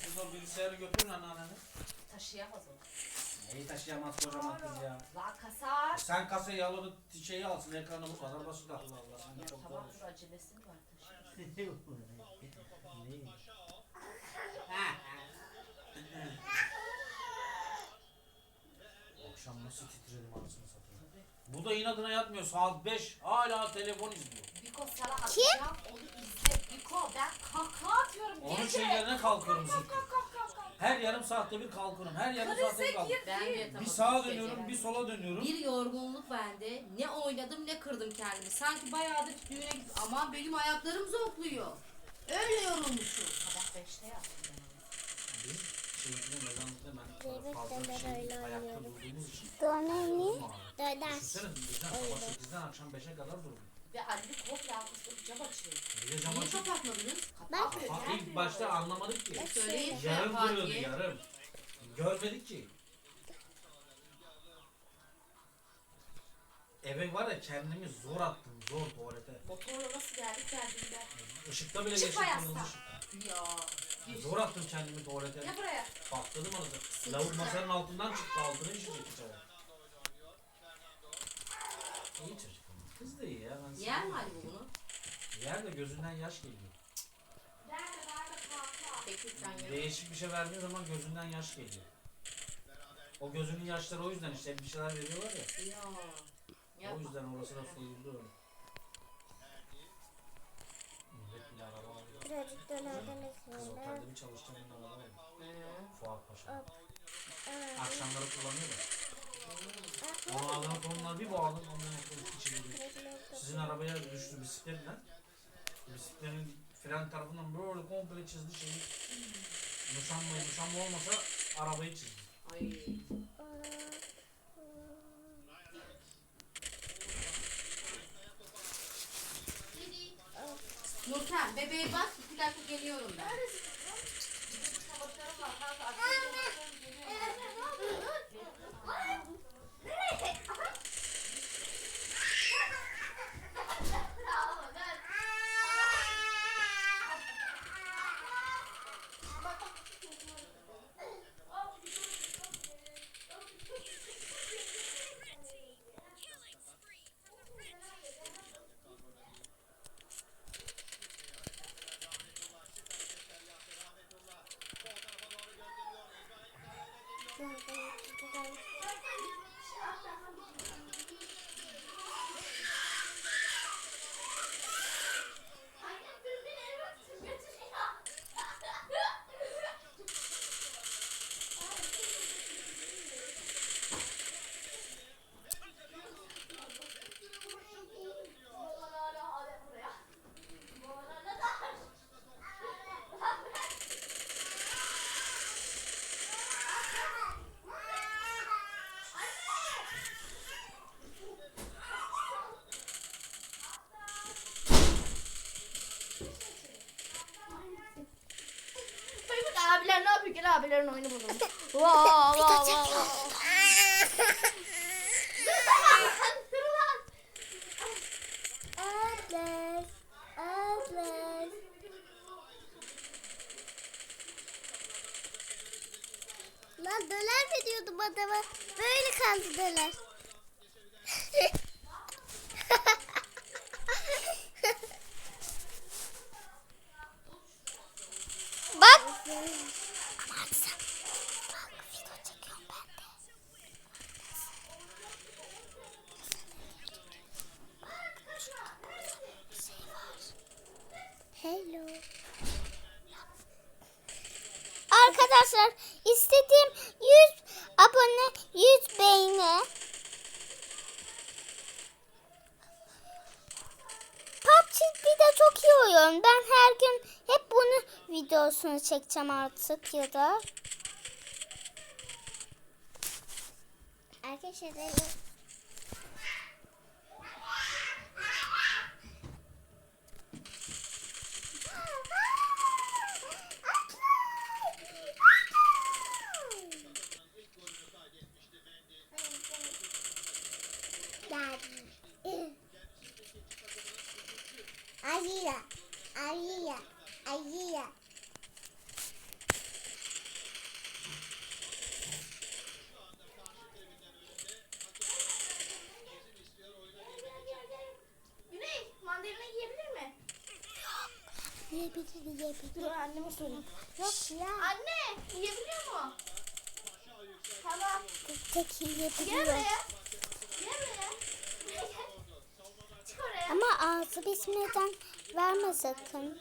siz o bilgisayarı götürün anneannene. Taşıyamaz o. Neyi taşıyamaz kocaman kız ya. La kasar. Sen kasayı al onu şeyi alsın ekranı bu kadar basit Allah Allah. Sen Ya de çok tamam dur acelesi mi var taşıyamaz. Akşam nasıl titredim anasını satayım. Bu da inadına yatmıyor saat 5 hala telefon izliyor. Biko sana atacağım Biko ben kaka atıyorum Onun gece. şeylerine kalkıyorum Kalk, zıkkı. kalk, kalk, kalk, kalk. Her yarım saatte bir kalkıyorum. Her yarım saatte bir kalkıyorum. Ben de Bir sağa geceler. dönüyorum, bir sola dönüyorum. Bir yorgunluk bende. Ne oynadım ne kırdım kendimi. Sanki bayağıdır düğüne gittim. Ama benim ayaklarım zonkluyor. Öyle yorulmuşum. Sabah 5'te yattım ben onu. Biz şeyinkine mezanlıkta ben fazla bir şey öyle ayakta durduğumuz için. Abi. Döder. Düşünsene bizden sabah 8'den akşam 5'e kadar durdum. Ve Ali komple arkasında cam açıyor. Bir de cam Niye açık. kapatmadınız? Ben- Kapatmıyor, Ha, gelmiyor. ilk başta anlamadık ki. Söyleyin şu Yarım duruyordu Fatih'e. yarım. Görmedik ki. Eve var ya kendimi zor attım zor tuvalete. Motorla nasıl geldik geldiğinde. Işıkta bile Çık geçtim kırmızı ışık. Ya. Zor attım kendimi tuvalete. Gel buraya. Patladım arada. Lavuk masanın altından çıktı altına işecek içeri. İyi çocuk. Kız da iyi ya. Ben Yer mi. Ali bunu? Yer de gözünden yaş geliyor. Sen yer. Değişik bir şey verdiğin zaman gözünden yaş geliyor. O gözünün yaşları o yüzden işte bir şeyler veriyorlar ya. Ya. O Yapma. yüzden orasına soyuldu öyle. Millet bile araba alıyor. Birazcık dönerden Kız ekmeğiyle. otelde bir çalışacağım araba alıyor. Hı. Fuat Paşa. Akşamları kullanıyor da. Onu aldığım konular bir bağladım ondan içeri Sizin arabaya düştü bisikletle. Bisikletin fren tarafından böyle komple çizdi şeyi. Muşamba, muşamba olmasa arabayı çizdi. Ay. Nurten bebeğe bak. iki dakika geliyorum ben. Çamaşırım var kanka. Açıyorum, geliyorum. Bak abiler ne yapıyor? Gel abilerin oyunu bulalım. Vaa vaa vaa. Atlas. Atlas. Lan döner mi diyordum adama? Böyle kaldı döner. Arkadaşlar istediğim 100 abone 100 beğeni. PUBG bir de çok iyi oyun. Ben her gün hep bunu videosunu çekeceğim artık ya da. Arkadaşlar diye. Güney, mandalina yiyebilir mi? Yiyebilir, yiyebilir. Dur anneme sorayım. Yok ya. Anne, yiyebiliyor mu? Tamam. Tek tek yiyebiliyor. Gel buraya. Gel buraya. Çık oraya. Ama ağzı bismillah verme sakın.